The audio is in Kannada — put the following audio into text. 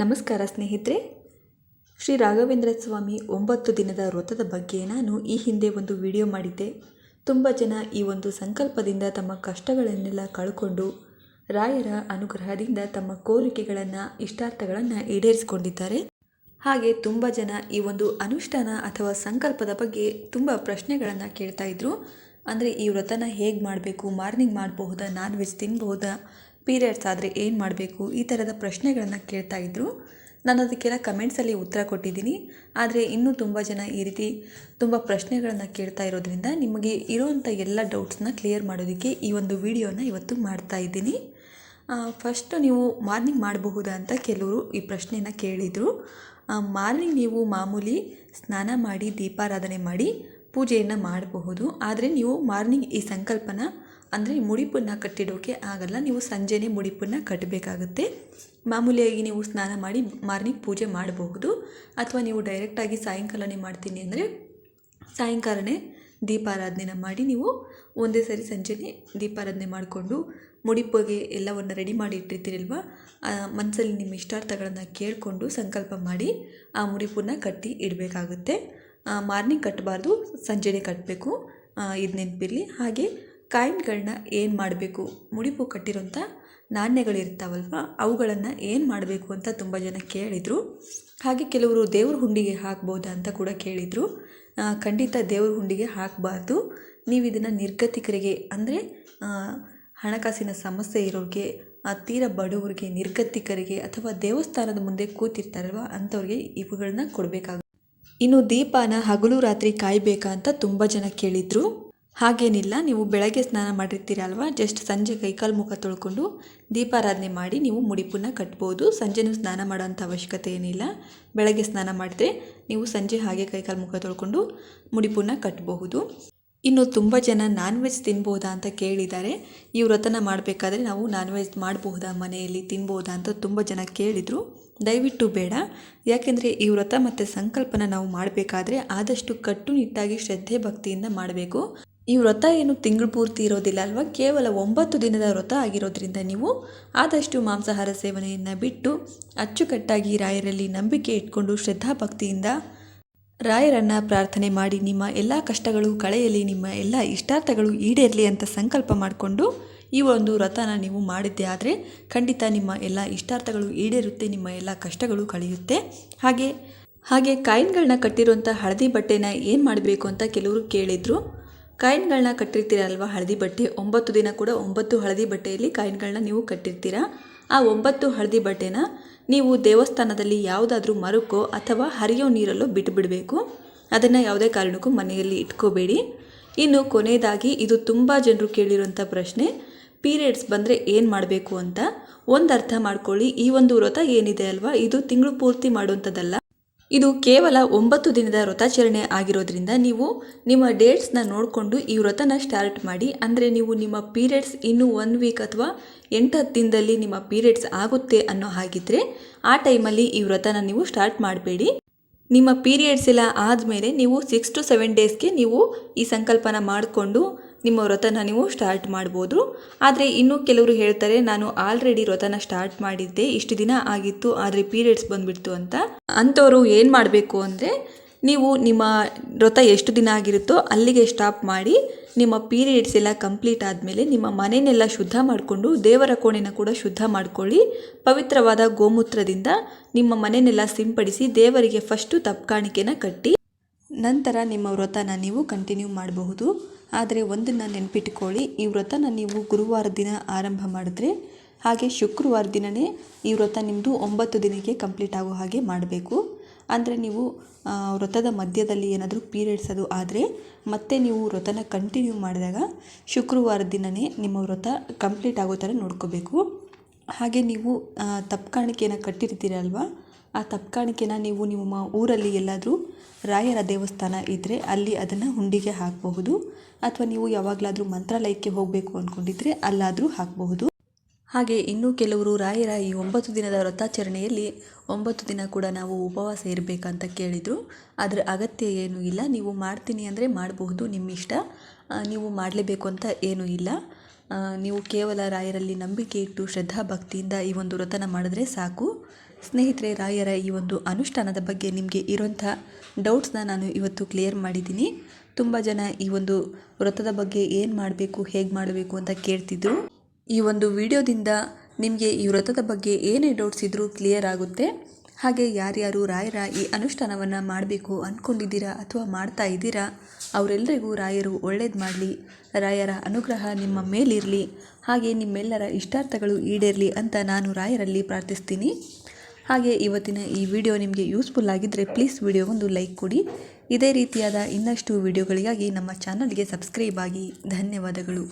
ನಮಸ್ಕಾರ ಸ್ನೇಹಿತರೆ. ಶ್ರೀ ರಾಘವೇಂದ್ರ ಸ್ವಾಮಿ ಒಂಬತ್ತು ದಿನದ ವ್ರತದ ಬಗ್ಗೆ ನಾನು ಈ ಹಿಂದೆ ಒಂದು ವಿಡಿಯೋ ಮಾಡಿದ್ದೆ. ತುಂಬ ಜನ ಈ ಒಂದು ಸಂಕಲ್ಪದಿಂದ ತಮ್ಮ ಕಷ್ಟಗಳನ್ನೆಲ್ಲ ಕಳ್ಕೊಂಡು ರಾಯರ ಅನುಗ್ರಹದಿಂದ ತಮ್ಮ ಕೋರಿಕೆಗಳನ್ನು, ಇಷ್ಟಾರ್ಥಗಳನ್ನು ಈಡೇರಿಸಿಕೊಂಡಿದ್ದಾರೆ. ಹಾಗೆ ತುಂಬ ಜನ ಈ ಒಂದು ಅನುಷ್ಠಾನ ಅಥವಾ ಸಂಕಲ್ಪದ ಬಗ್ಗೆ ತುಂಬ ಪ್ರಶ್ನೆಗಳನ್ನು ಕೇಳ್ತಾ ಇದ್ರು. ಅಂದರೆ ಈ ವ್ರತನ ಹೇಗೆ ಮಾಡಬೇಕು, ಮಾರ್ನಿಂಗ್ ಮಾಡಬಹುದಾ ನಾನ್ ವೆಜ್ ತಿನ್ಬಹುದಾ ಪೀರಿಯಡ್ಸ್ ಆದರೆ ಏನು ಮಾಡಬೇಕು? ಈ ಥರದ ಪ್ರಶ್ನೆಗಳನ್ನು ಕೇಳ್ತಾ ಇದ್ದರು ನಾನು ಅದಕ್ಕೆಲ್ಲ ಕಮೆಂಟ್ಸಲ್ಲಿ ಉತ್ತರ ಕೊಟ್ಟಿದ್ದೀನಿ. ಆದರೆ ಇನ್ನೂ ತುಂಬ ಜನ ಈ ರೀತಿ ತುಂಬ ಪ್ರಶ್ನೆಗಳನ್ನು ಕೇಳ್ತಾ ಇರೋದ್ರಿಂದ ನಿಮಗೆ ಇರೋವಂಥ ಎಲ್ಲ ಡೌಟ್ಸ್ನ ಕ್ಲಿಯರ್ ಮಾಡೋದಕ್ಕೆ ಈ ಒಂದು ವಿಡಿಯೋನ ಇವತ್ತು ಮಾಡ್ತಾ ಇದ್ದೀನಿ. ಫಸ್ಟು ನೀವು ಮಾರ್ನಿಂಗ್ ಮಾಡಬಹುದಾ ಅಂತ ಕೆಲವರು ಈ ಪ್ರಶ್ನೆನ ಕೇಳಿದರು. ಮಾರ್ನಿಂಗ್ ನೀವು ಮಾಮೂಲಿ ಸ್ನಾನ ಮಾಡಿ ದೀಪಾರಾಧನೆ ಮಾಡಿ ಪೂಜೆಯನ್ನು ಮಾಡಬಹುದು. ಆದರೆ ನೀವು ಮಾರ್ನಿಂಗ್ ಈ ಸಂಕಲ್ಪನ ಅಂದರೆ ಮುಡಿಪನ್ನು ಕಟ್ಟಿಡೋಕೆ ಆಗಲ್ಲ. ನೀವು ಸಂಜೆನೇ ಮುಡಿಪನ್ನು ಕಟ್ಟಬೇಕಾಗುತ್ತೆ ಮಾಮೂಲಿಯಾಗಿ ನೀವು ಸ್ನಾನ ಮಾಡಿ ಮಾರ್ನಿಂಗ್ ಪೂಜೆ ಮಾಡಬಹುದು. ಅಥವಾ ನೀವು ಡೈರೆಕ್ಟಾಗಿ ಸಾಯಂಕಾಲನೇ ಮಾಡ್ತೀನಿ ಅಂದರೆ ಸಾಯಂಕಾಲನೇ ದೀಪಾರಾಧನೆನ ಮಾಡಿ ನೀವು ಒಂದೇ ಸರಿ ಸಂಜೆನೇ ದೀಪಾರಾಧನೆ ಮಾಡಿಕೊಂಡು ಮುಡಿಪಿಗೆ ಎಲ್ಲವನ್ನು ರೆಡಿ ಮಾಡಿ ಇಟ್ಟಿರ್ತೀರಲ್ವ? ಮನಸ್ಸಲ್ಲಿ ನಿಮ್ಮ ಇಷ್ಟಾರ್ಥಗಳನ್ನು ಕೇಳಿಕೊಂಡು ಸಂಕಲ್ಪ ಮಾಡಿ ಆ ಮುಡಿಪನ್ನ ಕಟ್ಟಿ ಇಡಬೇಕಾಗುತ್ತೆ. ಮಾರ್ನಿಂಗ್ ಕಟ್ಟಬಾರ್ದು, ಸಂಜೆನೇ ಕಟ್ಟಬೇಕು ಇದು ನೆನಪಿರಲಿ ಹಾಗೆ ಕಾಯಿನ್ಗಳನ್ನ ಏನು ಮಾಡಬೇಕು? ಮುಡಿಪು ಕಟ್ಟಿರೋಂಥ ನಾಣ್ಯಗಳಿರ್ತಾವಲ್ವ? ಅವುಗಳನ್ನು ಏನು ಮಾಡಬೇಕು ಅಂತ ತುಂಬ ಜನ ಕೇಳಿದರು. ಹಾಗೆ ಕೆಲವರು ದೇವ್ರ ಹುಂಡಿಗೆ ಹಾಕ್ಬೋದಾ ಅಂತ ಕೂಡ ಕೇಳಿದರು. ಖಂಡಿತ ದೇವ್ರ ಹುಂಡಿಗೆ ಹಾಕಬಾರ್ದು. ನೀವು ಇದನ್ನು ನಿರ್ಗತಿಕರಿಗೆ ಅಂದರೆ ಹಣಕಾಸಿನ ಸಮಸ್ಯೆ ಇರೋರಿಗೆ ತೀರ ಬಡವರಿಗೆ, ನಿರ್ಗತಿಕರಿಗೆ ಅಥವಾ ದೇವಸ್ಥಾನದ ಮುಂದೆ ಕೂತಿರ್ತಾರಲ್ವ, ಅಂಥವ್ರಿಗೆ ಇವುಗಳನ್ನ ಕೊಡಬೇಕಾಗುತ್ತೆ ಇನ್ನು ದೀಪಾನ ಹಗಲು ರಾತ್ರಿ ಕಾಯಬೇಕಾ ಅಂತ ತುಂಬ ಜನ ಕೇಳಿದರು. ಹಾಗೇನಿಲ್ಲ, ನೀವು ಬೆಳಗ್ಗೆ ಸ್ನಾನ ಮಾಡಿರ್ತೀರಲ್ವ? ಜಸ್ಟ್ ಸಂಜೆ ಕೈಕಾಲು ಮುಖ ತೊಳ್ಕೊಂಡು ದೀಪಾರಾಧನೆ ಮಾಡಿ ನೀವು ಮುಡಿಪನ್ನು ಕಟ್ಬೋದು. ಸಂಜೆನೂ ಸ್ನಾನ ಮಾಡೋಂಥ ಅವಶ್ಯಕತೆ ಏನಿಲ್ಲ. ಬೆಳಗ್ಗೆ ಸ್ನಾನ ಮಾಡಿದ್ರೆ ನೀವು ಸಂಜೆ ಹಾಗೆ ಕೈಕಾಲು ಮುಖ ತೊಳ್ಕೊಂಡು ಮುಡಿಪನ್ನ ಕಟ್ಟಬಹುದು ಇನ್ನು ತುಂಬ ಜನ ನಾನ್ ವೆಜ್ ತಿನ್ಬೋದಾ ಅಂತ ಕೇಳಿದ್ದಾರೆ. ಈ ವ್ರತನ ಮಾಡಬೇಕಾದ್ರೆ ನಾವು ನಾನ್ ವೆಜ್ ಮಾಡಬಹುದಾ ಮನೆಯಲ್ಲಿ, ತಿನ್ಬೋದಾ ಅಂತ ತುಂಬ ಜನ ಕೇಳಿದರು. ದಯವಿಟ್ಟು ಬೇಡ. ಯಾಕೆಂದರೆ ಈ ವ್ರತ ಮತ್ತು ಸಂಕಲ್ಪನ ನಾವು ಮಾಡಬೇಕಾದ್ರೆ ಆದಷ್ಟು ಕಟ್ಟುನಿಟ್ಟಾಗಿ ಶ್ರದ್ಧೆ ಭಕ್ತಿಯಿಂದ ಮಾಡಬೇಕು. ಈ ವ್ರತ ಏನು ತಿಂಗಳು ಪೂರ್ತಿ ಇರೋದಿಲ್ಲ ಅಲ್ವಾ? ಕೇವಲ ಒಂಬತ್ತು ದಿನದ ವ್ರತ ಆಗಿರೋದ್ರಿಂದ ನೀವು ಆದಷ್ಟು ಮಾಂಸಾಹಾರ ಸೇವನೆಯನ್ನು ಬಿಟ್ಟು ಅಚ್ಚುಕಟ್ಟಾಗಿ ರಾಯರಲ್ಲಿ ನಂಬಿಕೆ ಇಟ್ಕೊಂಡು ಶ್ರದ್ಧಾಭಕ್ತಿಯಿಂದ ರಾಯರನ್ನು ಪ್ರಾರ್ಥನೆ ಮಾಡಿ ನಿಮ್ಮ ಎಲ್ಲ ಕಷ್ಟಗಳು ಕಳೆಯಲಿ, ನಿಮ್ಮ ಎಲ್ಲ ಇಷ್ಟಾರ್ಥಗಳು ಈಡೇರಲಿ ಅಂತ ಸಂಕಲ್ಪ ಮಾಡಿಕೊಂಡು ಈ ಒಂದು ವ್ರತನ ನೀವು ಮಾಡಿದ್ದೆ ಆದರೆ ಖಂಡಿತ ನಿಮ್ಮ ಎಲ್ಲ ಇಷ್ಟಾರ್ಥಗಳು ಈಡೇರುತ್ತೆ, ನಿಮ್ಮ ಎಲ್ಲ ಕಷ್ಟಗಳು ಕಳೆಯುತ್ತೆ. ಹಾಗೆ ಹಾಗೆ ಕಾಯಿನ್ಗಳನ್ನ ಕಟ್ಟಿರುವಂಥ ಹಳದಿ ಬಟ್ಟೆನ ಏನು ಮಾಡಬೇಕು ಅಂತ ಕೆಲವರು ಕೇಳಿದರು. ಕಾಯಿನ್ಗಳನ್ನ ಕಟ್ಟಿರ್ತೀರಲ್ವ? ಹಳದಿ ಬಟ್ಟೆ. ಒಂಬತ್ತು ದಿನ ಕೂಡ ಒಂಬತ್ತು ಹಳದಿ ಬಟ್ಟೆಯಲ್ಲಿ ಕಾಯಿನ್ಗಳನ್ನ ನೀವು ಕಟ್ಟಿರ್ತೀರ? ಆ ಒಂಬತ್ತು ಹಳದಿ ಬಟ್ಟೆನ ನೀವು ದೇವಸ್ಥಾನದಲ್ಲಿ ಯಾವುದಾದ್ರೂ ಮರಕ್ಕೋ ಅಥವಾ ಹರಿಯೋ ನೀರಲ್ಲೋ ಬಿಟ್ಟುಬಿಡಬೇಕು ಅದನ್ನು ಯಾವುದೇ ಕಾರಣಕ್ಕೂ ಮನೆಯಲ್ಲಿ ಇಟ್ಕೋಬೇಡಿ. ಇನ್ನು ಕೊನೆಯದಾಗಿ ಇದು ತುಂಬ ಜನರು ಕೇಳಿರುವಂಥ ಪ್ರಶ್ನೆ, ಪೀರಿಯಡ್ಸ್ ಬಂದರೆ ಏನು ಮಾಡಬೇಕು ಅಂತ. ಒಂದು ಅರ್ಥ ಮಾಡ್ಕೊಳ್ಳಿ. ಈ ಒಂದು ವ್ರತ ಏನಿದೆ ಅಲ್ವಾ? ಇದು ತಿಂಗಳು ಪೂರ್ತಿ ಮಾಡುವಂಥದ್ದಲ್ಲ. ಇದು ಕೇವಲ ಒಂಬತ್ತು ದಿನದ ವ್ರತಾಚರಣೆ ಆಗಿರೋದ್ರಿಂದ ನೀವು ನಿಮ್ಮ ಡೇಟ್ಸ್ನ ನೋಡಿಕೊಂಡು ಈ ವ್ರತನ ಸ್ಟಾರ್ಟ್ ಮಾಡಿ, ಅಂದರೆ ನೀವು ನಿಮ್ಮ ಪೀರಿಯಡ್ಸ್ ಇನ್ನೂ ಒನ್ ವೀಕ್ ಅಥವಾ ಎಂಟು ಹತ್ತು ದಿನದಲ್ಲಿ ನಿಮ್ಮ ಪೀರಿಯಡ್ಸ್ ಆಗುತ್ತೆ ಅನ್ನೋ ಹಾಗಿದ್ರೆ ಆ ಟೈಮಲ್ಲಿ ಈ ವ್ರತನ ನೀವು ಸ್ಟಾರ್ಟ್ ಮಾಡಬೇಡಿ. ನಿಮ್ಮ ಪೀರಿಯಡ್ಸ್ ಎಲ್ಲ ಆದಮೇಲೆ ನೀವು ಸಿಕ್ಸ್ ಟು ಸೆವೆನ್ ಡೇಸ್ಗೆ ನೀವು ಈ ಸಂಕಲ್ಪನ ಮಾಡಿಕೊಂಡು ನಿಮ್ಮ ವ್ರತನ ನೀವು ಸ್ಟಾರ್ಟ್ ಮಾಡ್ಬೋದು. ಆದರೆ ಇನ್ನೂ ಕೆಲವರು ಹೇಳ್ತಾರೆ, ನಾನು ಆಲ್ರೆಡಿ ವ್ರತನ ಸ್ಟಾರ್ಟ್ ಮಾಡಿದ್ದೆ, ಇಷ್ಟು ದಿನ ಆಗಿತ್ತು, ಆದರೆ ಪೀರಿಯಡ್ಸ್ ಬಂದುಬಿಡ್ತು ಅಂತ. ಅಂಥವರು ಏನು ಮಾಡಬೇಕು ಅಂದರೆ, ನೀವು ನಿಮ್ಮ ವ್ರತ ಎಷ್ಟು ದಿನ ಆಗಿರುತ್ತೋ ಅಲ್ಲಿಗೆ ಸ್ಟಾಪ್ ಮಾಡಿ, ನಿಮ್ಮ ಪೀರಿಯಡ್ಸ್ ಎಲ್ಲ ಕಂಪ್ಲೀಟ್ ಆದಮೇಲೆ ನಿಮ್ಮ ಮನೆಯನ್ನೆಲ್ಲ ಶುದ್ಧ ಮಾಡಿಕೊಂಡು, ದೇವರ ಕೋಣೆನ ಕೂಡ ಶುದ್ಧ ಮಾಡಿಕೊಳ್ಳಿ. ಪವಿತ್ರವಾದ ಗೋಮೂತ್ರದಿಂದ ನಿಮ್ಮ ಮನೆಯನ್ನೆಲ್ಲ ಸಿಂಪಡಿಸಿ, ದೇವರಿಗೆ ಫಸ್ಟು ತಪ್ಕಾಣಿಕೆನ ಕಟ್ಟಿ, ನಂತರ ನಿಮ್ಮ ವ್ರತನ ನೀವು ಕಂಟಿನ್ಯೂ ಮಾಡಬಹುದು. ಆದರೆ ಒಂದನ್ನು ನೆನಪಿಟ್ಕೊಳ್ಳಿ, ಈ ವ್ರತನ ನೀವು ಗುರುವಾರ ದಿನ ಆರಂಭ ಮಾಡಿದ್ರೆ ಹಾಗೆ ಶುಕ್ರವಾರ ದಿನವೇ ಈ ವ್ರತ ನಿಮ್ಮದು ಒಂಬತ್ತು ದಿನಕ್ಕೆ ಕಂಪ್ಲೀಟ್ ಆಗೋ ಹಾಗೆ ಮಾಡಬೇಕು. ಅಂದರೆ ನೀವು ವ್ರತದ ಮಧ್ಯದಲ್ಲಿ ಏನಾದರೂ ಪೀರಿಯಡ್ಸ್ ಅದು ಆದರೆ ಮತ್ತೆ ನೀವು ವ್ರತನ ಕಂಟಿನ್ಯೂ ಮಾಡಿದಾಗ ಶುಕ್ರವಾರ ದಿನವೇ ನಿಮ್ಮ ವ್ರತ ಕಂಪ್ಲೀಟ್ ಆಗೋ ಥರ ನೋಡ್ಕೋಬೇಕು. ಹಾಗೆ ನೀವು ತಪ್ಕಾಣಿಕೆಯನ್ನು ಕಟ್ಟಿರ್ತೀರಲ್ವ ಆ ತಪ್ಕಾಣಿಕೆನ ನೀವು ನಿಮ್ಮ ಊರಲ್ಲಿ ಎಲ್ಲಾದರೂ ರಾಯರ ದೇವಸ್ಥಾನ ಇದ್ದರೆ ಅಲ್ಲಿ ಅದನ್ನು ಹುಂಡಿಗೆ ಹಾಕಬಹುದು. ಅಥವಾ ನೀವು ಯಾವಾಗಲಾದರೂ ಮಂತ್ರಾಲಯಕ್ಕೆ ಹೋಗಬೇಕು ಅಂದ್ಕೊಂಡಿದ್ರೆ ಅಲ್ಲಾದರೂ ಹಾಕಬಹುದು. ಹಾಗೆ ಇನ್ನೂ ಕೆಲವರು ರಾಯರ ಈ ಒಂಬತ್ತು ದಿನದ ವ್ರತಾಚರಣೆಯಲ್ಲಿ ಒಂಬತ್ತು ದಿನ ಕೂಡ ನಾವು ಉಪವಾಸ ಇರಬೇಕಂತ ಕೇಳಿದರು. ಅದರ ಅಗತ್ಯ ಏನೂ ಇಲ್ಲ. ನೀವು ಮಾಡ್ತೀನಿ ಅಂದರೆ ಮಾಡಬಹುದು. ನಿಮ್ಮಿಷ್ಟ. ನೀವು ಮಾಡಲೇಬೇಕು ಅಂತ ಏನೂ ಇಲ್ಲ. ನೀವು ಕೇವಲ ರಾಯರಲ್ಲಿ ನಂಬಿಕೆ ಇಟ್ಟು ಶ್ರದ್ಧಾ ಭಕ್ತಿಯಿಂದ ಈ ಒಂದು ವ್ರತನ ಮಾಡಿದ್ರೆ ಸಾಕು. ಸ್ನೇಹಿತರೆ, ರಾಯರ ಈ ಒಂದು ಅನುಷ್ಠಾನದ ಬಗ್ಗೆ ನಿಮಗೆ ಇರುವಂಥ ಡೌಟ್ಸ್ನ ನಾನು ಇವತ್ತು ಕ್ಲಿಯರ್ ಮಾಡಿದ್ದೀನಿ. ತುಂಬ ಜನ ಈ ಒಂದು ವ್ರತದ ಬಗ್ಗೆ ಏನು ಮಾಡಬೇಕು, ಹೇಗೆ ಮಾಡಬೇಕು ಅಂತ ಕೇಳ್ತಿದ್ರು. ಈ ಒಂದು ವಿಡಿಯೋದಿಂದ ನಿಮಗೆ ಈ ವ್ರತದ ಬಗ್ಗೆ ಏನೇ ಡೌಟ್ಸ್ ಇದ್ದರೂ ಕ್ಲಿಯರ್ ಆಗುತ್ತೆ. ಹಾಗೆ ಯಾರ್ಯಾರು ರಾಯರ ಈ ಅನುಷ್ಠಾನವನ್ನು ಮಾಡಬೇಕು ಅಂದ್ಕೊಂಡಿದ್ದೀರಾ ಅಥವಾ ಮಾಡ್ತಾ ಇದ್ದೀರಾ ಅವರೆಲ್ಲರಿಗೂ ರಾಯರು ಒಳ್ಳೇದು ಮಾಡಲಿ, ರಾಯರ ಅನುಗ್ರಹ ನಿಮ್ಮ ಮೇಲಿರಲಿ, ಹಾಗೆ ನಿಮ್ಮೆಲ್ಲರ ಇಷ್ಟಾರ್ಥಗಳು ಈಡೇರಲಿ ಅಂತ ನಾನು ರಾಯರಲ್ಲಿ ಪ್ರಾರ್ಥಿಸ್ತೀನಿ. ಹಾಗೆ ಇವತ್ತಿನ ಈ ವಿಡಿಯೋ ನಿಮಗೆ ಯೂಸ್ಫುಲ್ ಆಗಿದ್ದರೆ ಪ್ಲೀಸ್ ವಿಡಿಯೋಗೊಂದು ಲೈಕ್ ಕೊಡಿ. ಇದೇ ರೀತಿಯಾದ ಇನ್ನಷ್ಟು ವಿಡಿಯೋಗಳಿಗಾಗಿ ನಮ್ಮ ಚಾನಲ್ಗೆ ಸಬ್ಸ್ಕ್ರೈಬ್ ಆಗಿ. ಧನ್ಯವಾದಗಳು.